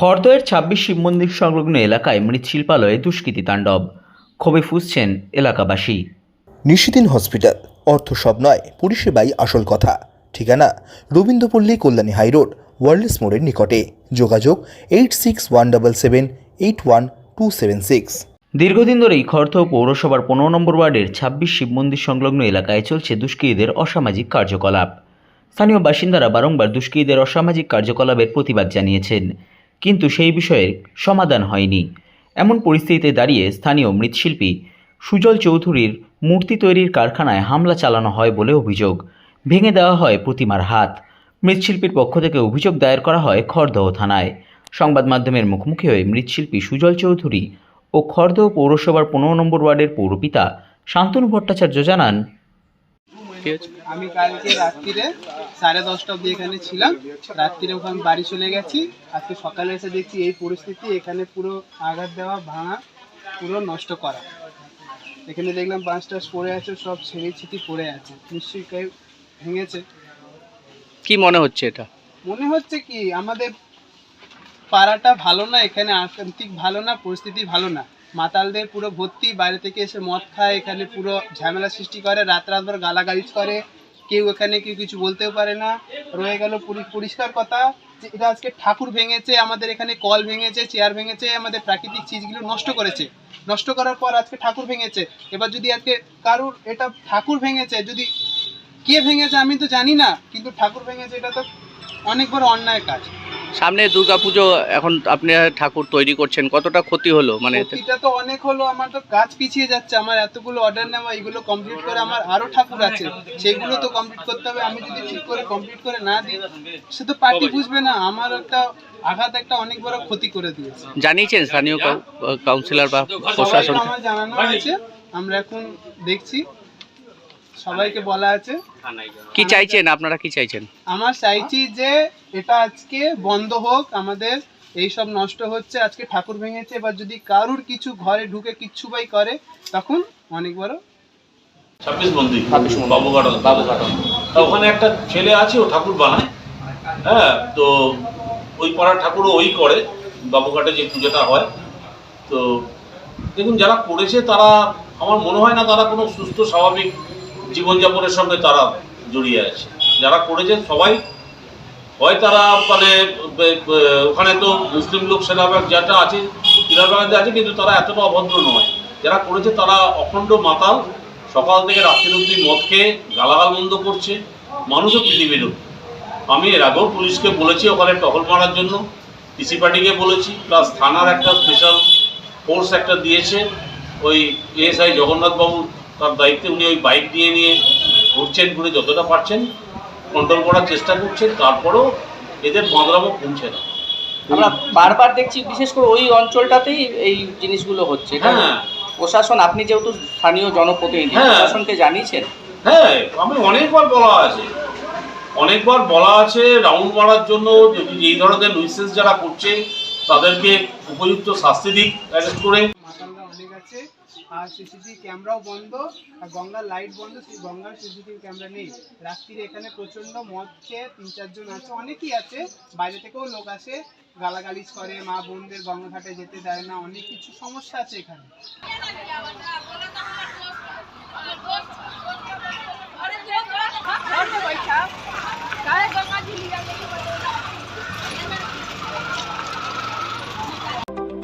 খড়দয়ের ছাব্বিশ শিব মন্দির সংলগ্ন এলাকায় মৃৎশিল্পালয়ে দুষ্কৃতী তাণ্ডব। ক্ষোভে ফুসছেন এলাকাবাসী। নিশিদিন হসপিটাল। অর্থ সব নয় পরিষেবাই আসল কথা। ঠিকানা রবীন্দ্রপল্লী কল্যাণী হাইরোড ওয়ার্ল্ডস মোড়ের নিকটে। যোগাযোগ eight six one double seven eight one two seven six. দীর্ঘদিন ধরেই খড়দহ পৌরসভার পনেরো নম্বর ওয়ার্ডের ছাব্বিশ শিব মন্দির সংলগ্ন এলাকায় চলছে দুষ্কৃতীদের অসামাজিক কার্যকলাপ। স্থানীয় বাসিন্দারা বারংবার দুষ্কৃতীদের অসামাজিক কার্যকলাপের প্রতিবাদ জানিয়েছেন। কিন্তু সেই বিষয়ে সমাধান হয়নি। এমন পরিস্থিতিতে দাঁড়িয়ে স্থানীয় মৃৎশিল্পী সুজল চৌধুরীর মূর্তি তৈরির কারখানায় হামলা চালানো হয় বলে অভিযোগ। ভেঙে দেওয়া হয় প্রতিমার হাত। মৃৎশিল্পীর পক্ষ থেকে অভিযোগ দায়ের করা হয় খড়দহ থানায়। সংবাদ মাধ্যমের মুখোমুখি হয়ে মৃৎশিল্পী সুজল চৌধুরী ও খড়দহ পৌরসভার পনেরো নম্বর ওয়ার্ডের পৌরপিতা শান্তনু ভট্টাচার্য জানান আমি কালকে রাত্রিরে সাড়ে দশটা অব্দি এখানে ছিলাম। রাত্রিরে ওখানে বাড়ি চলে গেছি। আজকে সকালে এসে দেখছি এই পরিস্থিতি এখানে পুরো আঘাত দেওয়া ভাঙা পুরো নষ্ট করা। এখানে দেখলাম বাঁশ টাস পড়ে আছে সব ছেড়ে ছিটি পড়ে আছে। নিশ্চয়ই কেউ ভেঙেছে। কি মনে হচ্ছে এটা? মনে হচ্ছে কি আমাদের পাড়াটা ভালো না এখানে আর্থিক ভালো না পরিস্থিতি ভালো না। মাতালদের পুরো ভর্তি, বাইরে থেকে এসে মদ খায়, এখানে পুরো ঝামেলা সৃষ্টি করে রাত রাতভর গালাগালিজ করে। কেউ এখানে কেউ কিছু বলতেও পারে না। রয়ে গেল পরিষ্কার কথা যে এটা আজকে ঠাকুর ভেঙেছে, আমাদের এখানে কল ভেঙেছে, চেয়ার ভেঙেছে, আমাদের প্রাকৃতিক চিজগুলো নষ্ট করেছে। নষ্ট করার পর আজকে ঠাকুর ভেঙেছে। এবার যদি আজকে কারুর এটা ঠাকুর ভেঙেছে, যদি কে ভেঙেছে আমি তো জানি না, কিন্তু ঠাকুর ভেঙেছে এটা তো অনেক বড় অন্যায় কাজ। সামনে দুর্গাপুজো এখন আপনি ঠাকুর তৈরি করছেন কতটা ক্ষতি হলো? মানে এটা তো অনেক হলো আমার তো কাজ পিছিয়ে যাচ্ছে আমার এতগুলো অর্ডার নেওয়া এগুলো কমপ্লিট করে আমার আরও ঠাকুর আছে সেগুলো তো কমপ্লিট করতে হবে আমি যদি ঠিক করে কমপ্লিট করে না দিই সে তো পার্টি বুঝবে না আমার একটা আঘাত একটা অনেক বড় ক্ষতি করে দিয়েছে। জানিয়েছেন স্থানীয় কাউন্সিলর বা প্রশাসন? আমার জানানো আছে আমরা এখন দেখছি। সবাইকে বলা আছে। কি চাইছেন? আপনারা কি চাইছেন? আমার চাইছি যে এটা আজকে বন্ধ হোক আমাদের এই সব নষ্ট হচ্ছে আজকে ঠাকুর ভেঙেছে এবার যদি কারুর কিছু ঘরে ঢুকে কিচ্ছু বাই করে তখন অনেক বড় ছাব্বিশ মন্দির। বাবুঘাটন বাবুঘাটন। তা ওখানে একটা ছেলে আছে ও ঠাকুর বানায়। হ্যাঁ তো ওই পাড়ার ঠাকুরও ওই করে বাবুঘাটে যে পুজোটা হয়। তো দেখুন যারা করেছে তারা আমার মনে হয় না তারা কোনো সুস্থ স্বাভাবিক জীবনযাপনের সঙ্গে তারা জড়িয়ে আছে। যারা করেছে সবাই, হয় তারা মানে ওখানে তো মুসলিম লোক সেনাবাগ যেটা আছে সেনাবাগাতে আছে, কিন্তু তারা এতটা অভদ্র নয়। যারা করেছে তারা অখণ্ড মাতাল, সকাল থেকে রাত্রি অব্দি মদ খেয়ে গালাগাল বন্ধ করছে, মানুষও পৃথিবীর আমি এর আগেও পুলিশকে বলেছি ওখানে টহল মারার জন্য, পিসি পার্টিকে বলেছি, প্লাস থানার একটা স্পেশাল ফোর্স একটা দিয়েছে, ওই এএসআই জগন্নাথবাবু তার দায়িত্বে উনি ওই বাইক নিয়ে নিয়ে ঘুরছেন ঘুরে যতটা পারছেন কন্ট্রোল করার চেষ্টা করছেন তারপরেও এদের বাঁদরামও কমছে না। আমরা বারবার দেখছি বিশেষ করে ওই অঞ্চলটাতেই এই জিনিসগুলো হচ্ছে। হ্যাঁ। প্রশাসন আপনি যেহেতু স্থানীয় জনপ্রতিনিধি হ্যাঁ। প্রশাসনকে জানিয়েছেন। হ্যাঁ আমি অনেকবার বলা আছে। অনেকবার বলা আছে রাউন্ড মারার জন্য যদি এই ধরনের লুইসেন্স যারা করছে তাদেরকে উপযুক্ত শাস্তি দিক অ্যারেস্ট করে। আছে আর সিসিটিভি ক্যামেরাও বন্ধ, আর গঙ্গার লাইট বন্ধ, সেই গঙ্গার সিসিটিভি ক্যামেরা নেই। রাত্রিরে এখানে প্রচণ্ড মদ খেয়ে তিন চারজন আছে, অনেকেই আছে, বাইরে থেকেও লোক আসে, গালাগালিজ করে, মা বোনদের গঙ্গাঘাটে যেতে দেয় না, অনেক কিছু সমস্যা আছে এখানে।